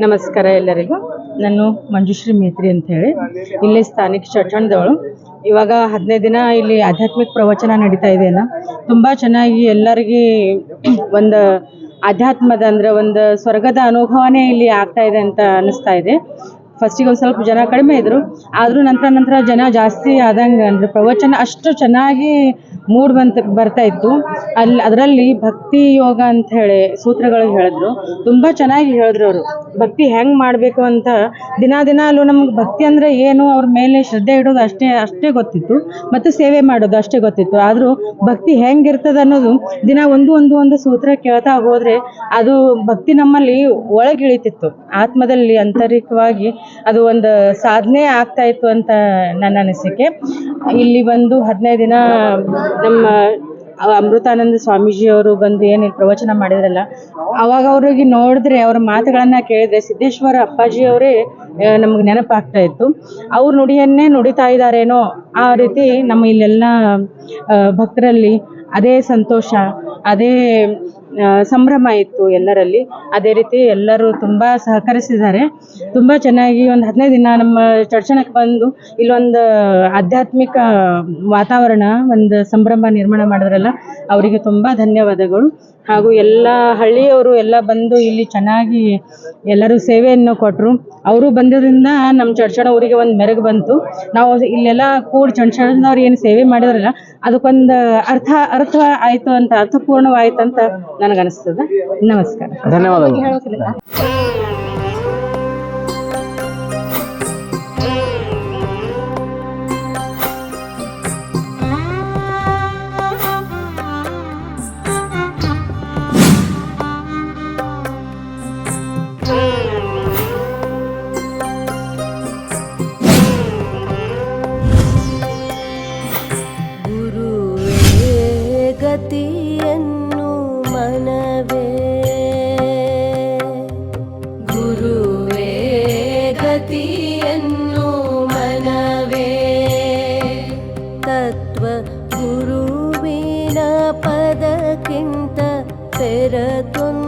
ನಮಸ್ಕಾರ ಎಲ್ಲರಿಗೂ. ನಾನು ಮಂಜುಶ್ರೀ ಮೇತ್ರಿ ಅಂತ ಹೇಳಿ. ಇಲ್ಲಿ ಸ್ಥಾನಿಕ ಚಟ್ಟಣದವಳು. ಇವಾಗ ಹದಿನೈದು ದಿನ ಇಲ್ಲಿ ಆಧ್ಯಾತ್ಮಿಕ ಪ್ರವಚನ ನಡೀತಾ ಇದೆ ಅಲ್ಲ ತುಂಬ ಚೆನ್ನಾಗಿ ಎಲ್ಲರಿಗೆ ಒಂದು ಆಧ್ಯಾತ್ಮದ ಅಂದ್ರೆ ಒಂದು ಸ್ವರ್ಗದ ಅನುಭವನೇ ಇಲ್ಲಿ ಆಗ್ತಾ ಇದೆ ಅಂತ ಅನಿಸ್ತಾ ಇದೆ. ಫಸ್ಟಿಗೆ ಒಂದು ಸ್ವಲ್ಪ ಜನ ಕಡಿಮೆ ಇದ್ರು. ಆದರೂ ನಂತರ ನಂತರ ಜನ ಜಾಸ್ತಿ ಆದಂಗೆ ಅಂದ್ರೆ ಪ್ರವಚನ ಅಷ್ಟು ಚೆನ್ನಾಗಿ ಮೂಡ್ ಬಂತ, ಬರ್ತಾ ಇತ್ತು. ಅಲ್ಲಿ ಅದರಲ್ಲಿ ಭಕ್ತಿ ಯೋಗ ಅಂತ ಹೇಳಿ ಸೂತ್ರಗಳು ಹೇಳಿದ್ರು. ತುಂಬ ಚೆನ್ನಾಗಿ ಹೇಳಿದ್ರು ಅವರು. ಭಕ್ತಿ ಹೆಂಗೆ ಮಾಡಬೇಕು ಅಂತ ದಿನ ದಿನ ಅಲ್ಲೂ ನಮ್ಗೆ ಭಕ್ತಿ ಅಂದರೆ ಏನು ಅವ್ರ ಮೇಲೆ ಶ್ರದ್ಧೆ ಇಡೋದು ಅಷ್ಟೇ ಅಷ್ಟೇ ಗೊತ್ತಿತ್ತು. ಮತ್ತು ಸೇವೆ ಮಾಡೋದು ಅಷ್ಟೇ ಗೊತ್ತಿತ್ತು. ಆದರೂ ಭಕ್ತಿ ಹೆಂಗಿರ್ತದೆ ಅನ್ನೋದು ದಿನ ಒಂದು ಒಂದು ಒಂದು ಸೂತ್ರ ಕೇಳ್ತಾ ಹೋದರೆ ಅದು ಭಕ್ತಿ ನಮ್ಮಲ್ಲಿ ಒಳಗಿಳಿತಿತ್ತು. ಆತ್ಮದಲ್ಲಿ, ಆಂತರಿಕವಾಗಿ ಅದು ಒಂದು ಸಾಧನೆ ಆಗ್ತಾ ಇತ್ತು ಅಂತ ನನ್ನ ಅನಿಸಿಕೆ. ಇಲ್ಲಿ ಬಂದು ಹದಿನೈದು ದಿನ ನಮ್ಮ ಅಮೃತಾನಂದ ಸ್ವಾಮೀಜಿಯವರು ಬಂದು ಏನು ಪ್ರವಚನ ಮಾಡಿದ್ರಲ್ಲ, ಅವಾಗ ಅವ್ರಿಗೆ ನೋಡಿದ್ರೆ, ಅವ್ರ ಮಾತುಗಳನ್ನ ಕೇಳಿದ್ರೆ ಸಿದ್ದೇಶ್ವರ ಅಪ್ಪಾಜಿ ಅವರೇ ನಮ್ಗೆ ನೆನಪಾಗ್ತಾ ಇತ್ತು. ಅವ್ರ ನುಡಿಯನ್ನೇ ನುಡಿತಾ ಇದ್ದಾರೇನೋ ಆ ರೀತಿ ನಮ್ಮ ಇಲ್ಲೆಲ್ಲ ಭಕ್ತರಲ್ಲಿ ಅದೇ ಸಂತೋಷ ಅದೇ ಸಂಭ್ರಮ ಇತ್ತು ಎಲ್ಲರಲ್ಲಿ. ಅದೇ ರೀತಿ ಎಲ್ಲರೂ ತುಂಬ ಸಹಕರಿಸಿದ್ದಾರೆ. ತುಂಬ ಚೆನ್ನಾಗಿ ಒಂದು ಹದಿನೈದು ದಿನ ನಮ್ಮ ಚರ್ಚಣಕ್ಕೆ ಬಂದು ಇಲ್ಲೊಂದು ಆಧ್ಯಾತ್ಮಿಕ ವಾತಾವರಣ, ಒಂದು ಸಂಭ್ರಮ ನಿರ್ಮಾಣ ಮಾಡಿದ್ರಲ್ಲ, ಅವರಿಗೆ ತುಂಬ ಧನ್ಯವಾದಗಳು. ಹಾಗೂ ಎಲ್ಲ ಹಳ್ಳಿಯವರು ಎಲ್ಲ ಬಂದು ಇಲ್ಲಿ ಚೆನ್ನಾಗಿ ಎಲ್ಲರೂ ಸೇವೆಯನ್ನು ಕೊಟ್ಟರು ಅವರು ಬಂದಿದ್ದರಿಂದ ನಮ್ಮ ಚಡ್ಚಣ ಊರಿಗೆ ಒಂದು ಮೆರಗು ಬಂತು. ನಾವು ಇಲ್ಲೆಲ್ಲ ಕೂಡ ಚಡ್ಚಣದವ್ರು ಏನು ಸೇವೆ ಮಾಡಿದ್ರಲ್ಲ, ಅದಕ್ಕೊಂದು ಅರ್ಥ ಅರ್ಥ ಆಯಿತು ಅಂತ ಅರ್ಥಪೂರ್ಣವಾಯ್ತು ಅಂತ ನನಗನಿಸ್ತದ ನಮಸ್ಕಾರ. ಧನ್ಯವಾದಗಳು. ಗುರುವೇ ಗತಿಯನ್ನು ಮನವೇ. ಗುರುವೇ ಗತಿಯನ್ನು ಮನವೇ. ತತ್ವ ಗುರುವಿನ ಪದಕ್ಕಿಂತ ಪೆರತೊಂದು